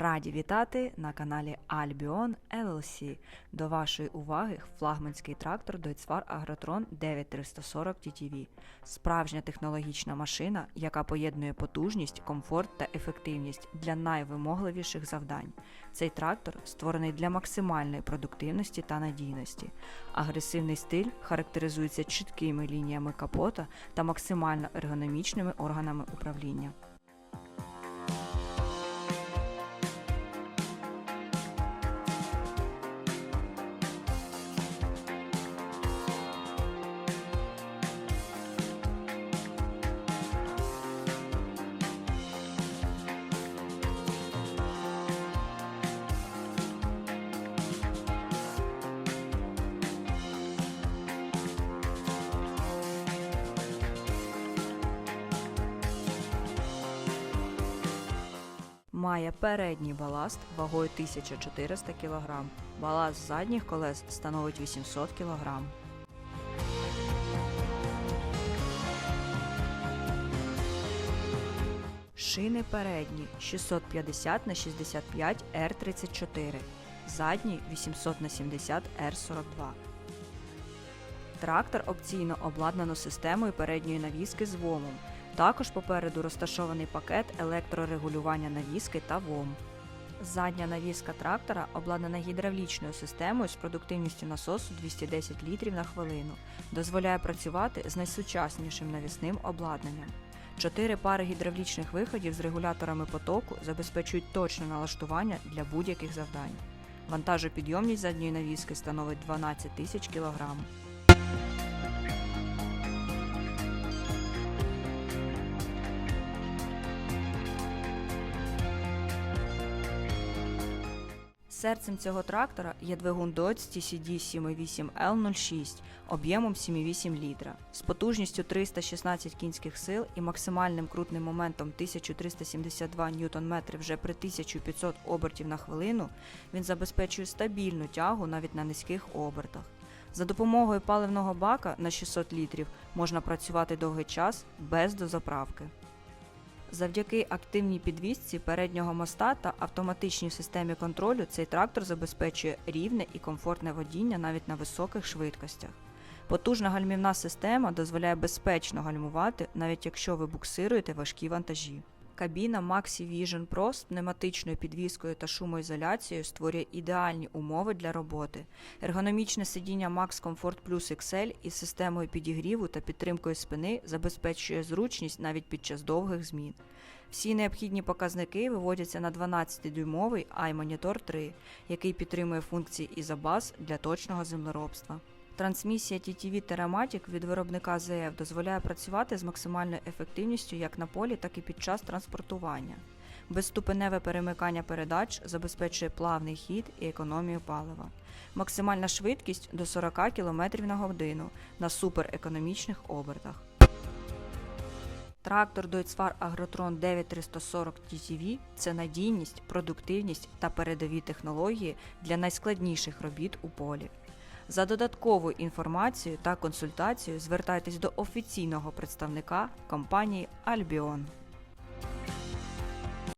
Раді вітати на каналі Albion LLC. До вашої уваги флагманський трактор Deutzfahr Agrotron 9340 TTV. Справжня технологічна машина, яка поєднує потужність, комфорт та ефективність для найвимогливіших завдань. Цей трактор створений для максимальної продуктивності та надійності. Агресивний стиль характеризується чіткими лініями капота та максимально ергономічними органами управління. Має передній баласт вагою 1400 кг. Баласт задніх колес становить 800 кг. Шини передні 650 на 65 R34, задні 800 на 70 R42. Трактор опційно обладнано системою передньої навіски з ВОМом. Також попереду розташований пакет електрорегулювання навіски та ВОМ. Задня навіска трактора обладнана гідравлічною системою з продуктивністю насосу 210 літрів на хвилину, дозволяє працювати з найсучаснішим навісним обладнанням. Чотири пари гідравлічних виходів з регуляторами потоку забезпечують точне налаштування для будь-яких завдань. Вантажопідйомність задньої навіски становить 12 тисяч кг. Серцем цього трактора є двигун Dodge TCD 78L06 об'ємом 7,8 літра з потужністю 316 кінських сил і максимальним крутним моментом 1372 Нм вже при 1500 обертів на хвилину. Він забезпечує стабільну тягу навіть на низьких обертах. За допомогою паливного бака на 600 літрів можна працювати довгий час без дозаправки. Завдяки активній підвісці переднього моста та автоматичній системі контролю цей трактор забезпечує рівне і комфортне водіння навіть на високих швидкостях. Потужна гальмівна система дозволяє безпечно гальмувати, навіть якщо ви буксируєте важкі вантажі. Кабіна Maxi Vision Pro з пневматичною підвіскою та шумоізоляцією створює ідеальні умови для роботи. Ергономічне сидіння Max Comfort Plus XL із системою підігріву та підтримкою спини забезпечує зручність навіть під час довгих змін. Всі необхідні показники виводяться на 12-дюймовий iMonitor 3, який підтримує функції Ізобас для точного землеробства. Трансмісія TTV Teramatic від виробника ZF дозволяє працювати з максимальною ефективністю як на полі, так і під час транспортування. Безступеневе перемикання передач забезпечує плавний хід і економію палива. Максимальна швидкість до 40 км на годину на суперекономічних обертах. Трактор Deutzfahr Agrotron 9340 TTV – це надійність, продуктивність та передові технології для найскладніших робіт у полі. За додатковою інформацією та консультацією звертайтесь до офіційного представника компанії Albion.